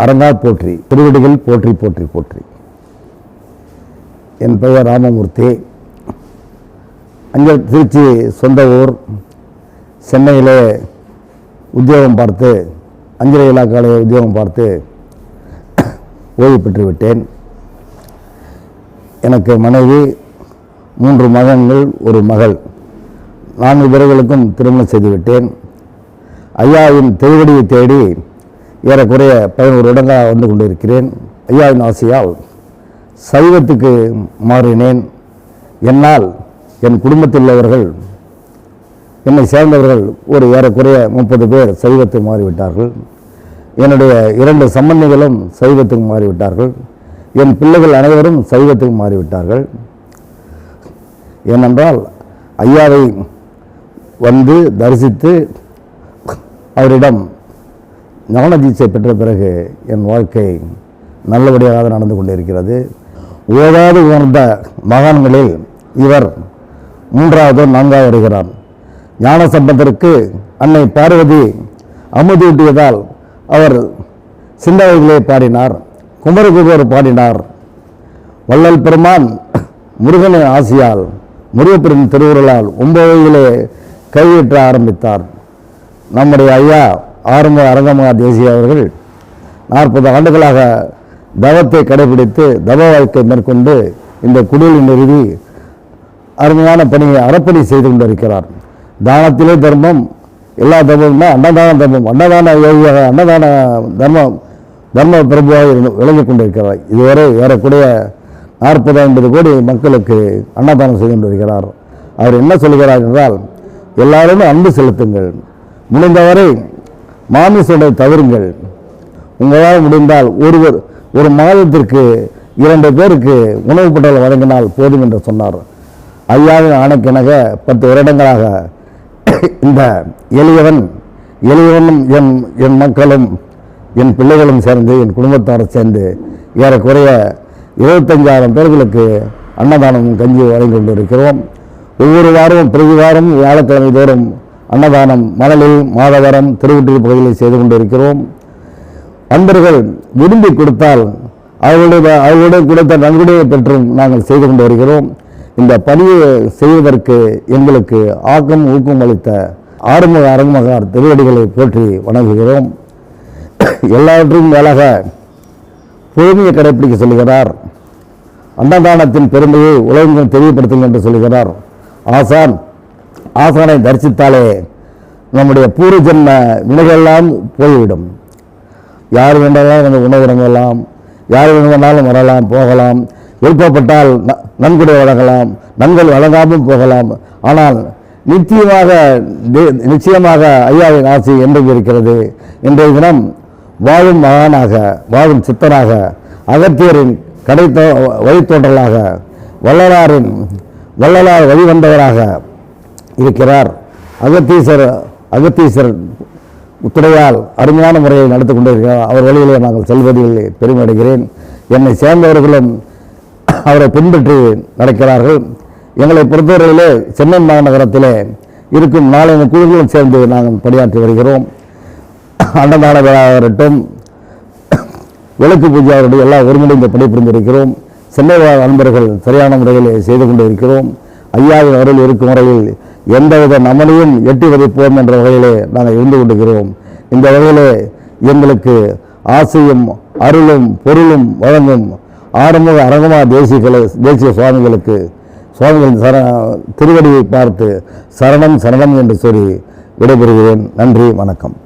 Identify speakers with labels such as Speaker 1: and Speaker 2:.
Speaker 1: அடியோரிலே அரங்கா போற்றி திருவடிகள் போற்றி போற்றி போற்றி. என் பெயர் ராமமூர்த்தி. அங்கே திருச்சி சொந்த ஊர். சென்னையில் உத்தியோகம் பார்த்து அஞ்சலி இலாக்காவில் உத்தியோகம் பார்த்து ஓய்வு பெற்று விட்டேன். எனக்கு மனைவி மூன்று மகன்கள் ஒரு மகள். நான்கு பேர்களுக்கும் திருமணம் செய்துவிட்டேன் ஐயாவின் திருவடியை தேடி ஏறக்குறைய பதினோரு இடங்களாக வந்து கொண்டிருக்கிறேன். ஐயாவின் ஆசையால் சைவத்துக்கு மாறினேன். என்னால் என் குடும்பத்தில் உள்ளவர்கள் என்னை சேர்ந்தவர்கள் ஒரு ஏறக்குறைய முப்பது பேர் சைவத்துக்கு மாறிவிட்டார்கள். என்னுடைய இரண்டு சம்பந்திகளும் சைவத்துக்கு மாறிவிட்டார்கள். என் பிள்ளைகள் அனைவரும் சைவத்துக்கு மாறிவிட்டார்கள். ஏனென்றால் ஐயாவை வந்து தரிசித்து அவரிடம் ஞான தீட்சை பெற்ற பிறகு என் வாழ்க்கை நல்லபடியாக நடந்து கொண்டிருக்கிறது. ஓதாது உணர்ந்த மகான்களில் இவர் மூன்றாவது நான்காவது வருகிறார். ஞான சம்பந்தருக்கு அன்னை பார்வதி அமுதூட்டியதால் அவர் சிந்தனைகளே பாடினார் குமரகுபர் பாடினார். வள்ளல் பெருமான் முருகனின் ஆசியால் முருகப்பெருமின் திருவுருளால் ஒன்பதிலே கையேற்ற ஆரம்பித்தார். நம்முடைய ஐயா ஆறுமுக அரங்கமகா தேசிய அவர்கள் நாற்பது ஆண்டுகளாக தவத்தை கடைபிடித்து தவ வாழ்க்கை மேற்கொண்டு இந்த குடிலை நிறுவி அருமையான பணியை அறப்பணி செய்து கொண்டிருக்கிறார். தானத்திலே தர்மம் எல்லா தர்மமும் அன்னதான தர்மம் அன்னதான யோகியாக அன்னதான தர்மம் தர்ம பிரபுவாக விளங்கி கொண்டிருக்கிறார். இதுவரை ஏறக்கூடிய நாற்பது ஐம்பது கோடி மக்களுக்கு அன்னதானம் செய்து கொண்டிருக்கிறார். அவர் என்ன சொல்கிறார் என்றால் எல்லாருமே அன்பு செலுத்துங்கள். முடிந்தவரை மாமிசோடை தவிருங்கள் உங்களால் முடிந்தால் ஒருவர் ஒரு மாதத்திற்கு இரண்டு பேருக்கு உணவு பட்டல் வழங்கினால் போதும் என்று சொன்னார். ஐயாவின் ஆணைக்கிணக பத்து வருடங்களாக இந்த எளியவன் எளியவனும் என் என் மக்களும் என் பிள்ளைகளும் சேர்ந்து என் குடும்பத்தாரும் சேர்ந்து ஏறக்குறைய இருபத்தஞ்சாயிரம் பேர்களுக்கு அன்னதானம் கஞ்சி வழங்கி கொண்டிருக்கிறோம். ஒவ்வொரு வாரமும் பிரதி வாரம் வியாழக்கிழமை தோறும் அன்னதானம் மணலில் மாதவரம் திருவொற்றியூர் பகுதியில் செய்து கொண்டிருக்கிறோம். அன்பர்கள் விரும்பி கொடுத்தால் அவர்களுடைய அவர்களுடைய கொடுத்த நன்கொடையை பெற்றும் நாங்கள் செய்து கொண்டு வருகிறோம். இந்த பணியை செய்வதற்கு எங்களுக்கு ஆக்கம் ஊக்கம் அளித்த ஆறுமுக அரங்கமகார் திருவடிகளை போற்றி வணங்குகிறோம். எல்லாவற்றையும் மேலாக பொறுமையை கடைப்பிடிக்க சொல்கிறார் அன்னதானத்தின் பெருமையை உலகம் தெரியப்படுத்துங்கள் என்று சொல்கிறார் ஆசான் ஆசானை தரிசித்தாலே நம்முடைய பூர்வ ஜென்ம வினைகளெல்லாம் போய்விடும். யார் வேண்டாலும் நம்ம உணவு இறங்கலாம் யார் வேண்டுமானாலும் வரலாம் போகலாம். விருப்பப்பட்டால் ந- நன்கொடை வழங்கலாம் நன்கொடை வழங்காமல் போகலாம். ஆனால் நிச்சயமாக நிச்சயமாக ஐயாவின் ஆசை என்றும் இருக்கிறது. இன்றைய தினம் வாழும் மகானாக வாழும் சித்தனாக அகத்தியரின் கடைத்தோ வழித்தோன்றலாக வள்ளலாரின் வள்ளலார் வழிவந்தவராக இருக்கிறார். அகத்தீஸ்வரர் அகத்தீசர் துறையால் அருமையான முறையில் நடத்தி கொண்டிருக்கிறார். அவர் வழியிலே நாங்கள் செல்வதில் பெருமையடைகிறேன் என்னை சேர்ந்தவர்களும் அவரை பின்பற்றி நடக்கிறார்கள். எங்களை பொறுத்தவரையிலே சென்னை மாநகரத்திலே இருக்கும் நாலு குழுக்களும் சேர்ந்து நாங்கள் பணியாற்றி வருகிறோம். அன்னதான விழாவாகட்டும் விளக்கு பூஜை அவருடைய எல்லாம் ஒருங்கிணைந்த பணிபுரிந்திருக்கிறோம். சென்னை நண்பர்கள் சரியான முறையில் செய்து கொண்டு இருக்கிறோம் ஐயாவின் அருள் இருக்கும் முறையில் எந்தவித நம்மளையும் எட்டி வதைப்போம் என்ற வகையிலே நாங்கள் இருந்து கொண்டிருக்கிறோம். இந்த வகையிலே எங்களுக்கு ஆசையும் அருளும் பொருளும் வழங்கும் ஆரம்ப அரங்கமா தேசியகளை தேசிய சுவாமிகளுக்கு சுவாமிகளின் சர திருவடியை பார்த்து சரணம் சரணம் என்று சொல்லி விடைபெறுகிறேன். நன்றி வணக்கம்.